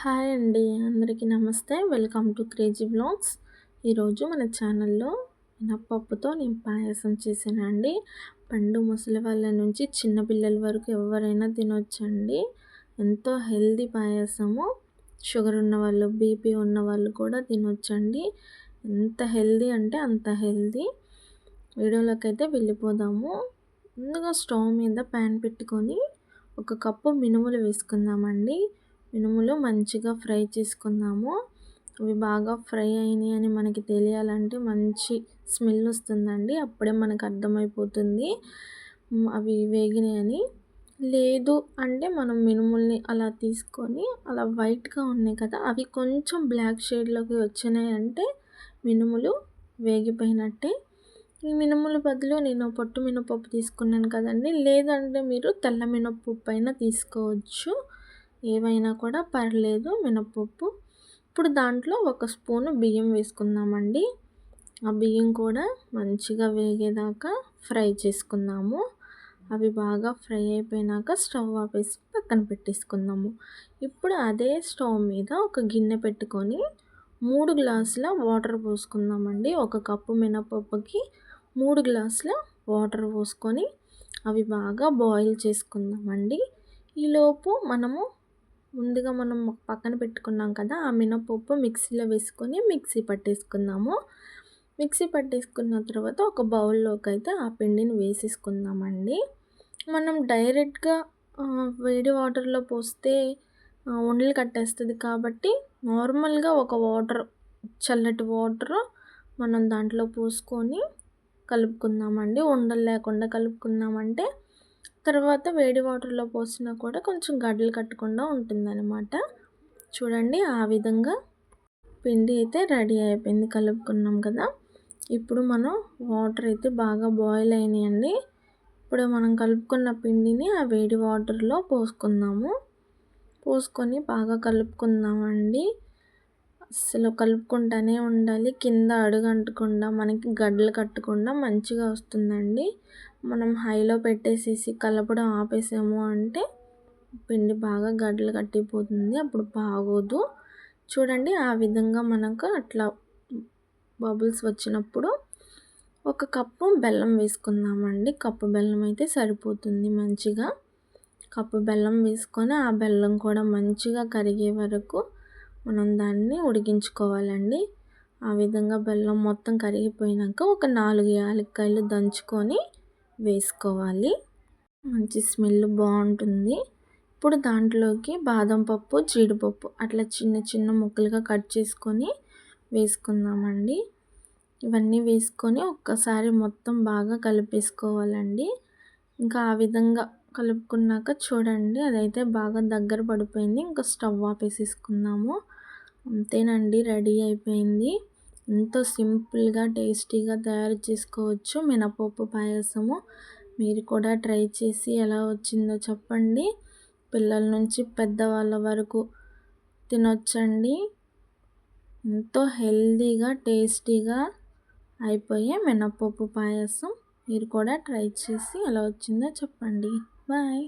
Hi అండి అందరికీ నమస్తే. వెల్కమ్ టు క్రేజీ బ్లాగ్స్ ఈరోజు మన ఛానల్లో మినప్పప్పుతో నేను పాయసం చేశానండి పండు ముసలి వాళ్ళ నుంచి చిన్నపిల్లల వరకు ఎవరైనా తినొచ్చండి. ఎంతో హెల్దీ పాయసము. షుగర్ ఉన్న వాళ్ళు బీపీ ఉన్న వాళ్ళు కూడా తినొచ్చండి. ఎంత హెల్దీ అంటే అంత హెల్దీ. వీడియోలోకి అయితే వెళ్ళిపోదాము. ముందుగా స్టవ్ మీద ప్యాన్ పెట్టుకొని ఒక కప్పు మినుములు వేసుకుందామండి. మినుములు మంచిగా ఫ్రై చేసుకుందాము అవి బాగా ఫ్రై అయినాయి అని మనకి తెలియాలంటే మంచి స్మెల్ వస్తుందండి. అప్పుడే మనకు అర్థమైపోతుంది. అవి వేగినాయని. లేదు అంటే మనం మినుముల్ని అలా తీసుకొని అలా వైట్గా ఉన్నాయి కదా అవి కొంచెం బ్లాక్ షేడ్లోకి వచ్చినాయి అంటే మినుములు వేగిపోయినట్టే. ఈ మినుముల బదులు నేను పొట్టు మినపప్పు తీసుకున్నాను కదండి. లేదంటే మీరు తెల్ల మినపప్పు అయినా తీసుకోవచ్చు. ఏవైనా కూడా పర్లేదు మినపప్పు. ఇప్పుడు దాంట్లో ఒక స్పూను బియ్యం వేసుకుందామండి. ఆ బియ్యం కూడా మంచిగా వేగేదాకా ఫ్రై చేసుకుందాము. అవి బాగా ఫ్రై అయిపోయినాక స్టవ్ ఆపేసి పక్కన పెట్టేసుకుందాము. ఇప్పుడు అదే స్టవ్ మీద ఒక గిన్నె పెట్టుకొని మూడు గ్లాసుల వాటర్ పోసుకుందామండి. ఒక కప్పు మినపప్పుకి మూడు గ్లాసుల వాటర్ పోసుకొని అవి బాగా బాయిల్ చేసుకుందామండి. ఈలోపు మనము ముందుగా మనం పక్కన పెట్టుకున్నాం కదా ఆ మినపప్పు మిక్సీలో వేసుకొని మిక్సీ పట్టేసుకుందాము. మిక్సీ పట్టేసుకున్న తర్వాత ఒక బౌల్లోకి అయితే ఆ పిండిని వేసేసుకుందామండి. మనం డైరెక్ట్గా వేడి వాటర్లో పోస్తే ఉండలు కట్టేస్తుంది కాబట్టి నార్మల్గా ఒక వాటర్ చల్లటి వాటర్ మనం దాంట్లో పోసుకొని కలుపుకుందామండి. ఉండలు లేకుండా కలుపుకుందామంటే తర్వాత వేడి వాటర్లో పోసినా కూడా కొంచెం గడ్డలు కట్టకుండా ఉంటుందన్నమాట. చూడండి ఆ విధంగా పిండి అయితే రెడీ అయిపోయింది కలుపుకున్నాం కదా. ఇప్పుడు మనం వాటర్ అయితే బాగా బాయిల్ అయినాయండి. ఇప్పుడు మనం కలుపుకున్న పిండిని ఆ వేడి వాటర్లో పోసుకుందాము. పోసుకొని బాగా కలుపుకుందామండి. అసలు కలుపుకుంటూనే ఉండాలి. కింద అడుగంటకుండా మనకి గడ్డలు కట్టకుండా మంచిగా వస్తుందండి. మనం హైలో పెట్టేసేసి కలపడం ఆపేసాము అంటే పిండి బాగా గడ్డలు కట్టిపోతుంది. అప్పుడు బాగోదు. చూడండి ఆ విధంగా మనకు అట్లా బబుల్స్ వచ్చినప్పుడు ఒక కప్పు బెల్లం వేసుకుందామండి. కప్పు బెల్లం అయితే సరిపోతుంది మంచిగా. కప్పు బెల్లం వేసుకొని ఆ బెల్లం కూడా మంచిగా కరిగే వరకు మనం దాన్ని ఉడికించుకోవాలండి. ఆ విధంగా బెల్లం మొత్తం కరిగిపోయినాక ఒక నాలుగు యాలక్కాయలు దంచుకొని వేసుకోవాలి. మంచి స్మెల్ బాగుంటుంది. ఇప్పుడు దాంట్లోకి బాదం పప్పు జీడిపప్పు అట్లా చిన్న చిన్న ముక్కలుగా కట్ చేసుకొని వేసుకుందామండి. ఇవన్నీ వేసుకొని ఒక్కసారి మొత్తం బాగా కలిపేసుకోవాలండి. ఇంకా ఆ విధంగా కలుపుకున్నాక చూడండి అదైతే బాగా దగ్గర పడిపోయింది. ఇంకా స్టవ్ ఆపేసేసుకుందాము. అంతేనండి రెడీ అయిపోయింది. ఎంతో సింపుల్గా టేస్టీగా తయారు చేసుకోవచ్చు మినపప్పు పాయసము. మీరు కూడా ట్రై చేసి ఎలా వచ్చిందో చెప్పండి. పిల్లల నుంచి పెద్దవాళ్ళ వరకు తినొచ్చండి. ఎంతో హెల్దీగా టేస్టీగా అయిపోయే మినపప్పు పాయసం. మీరు కూడా ట్రై చేసి ఎలా వచ్చిందో చెప్పండి. బాయ్.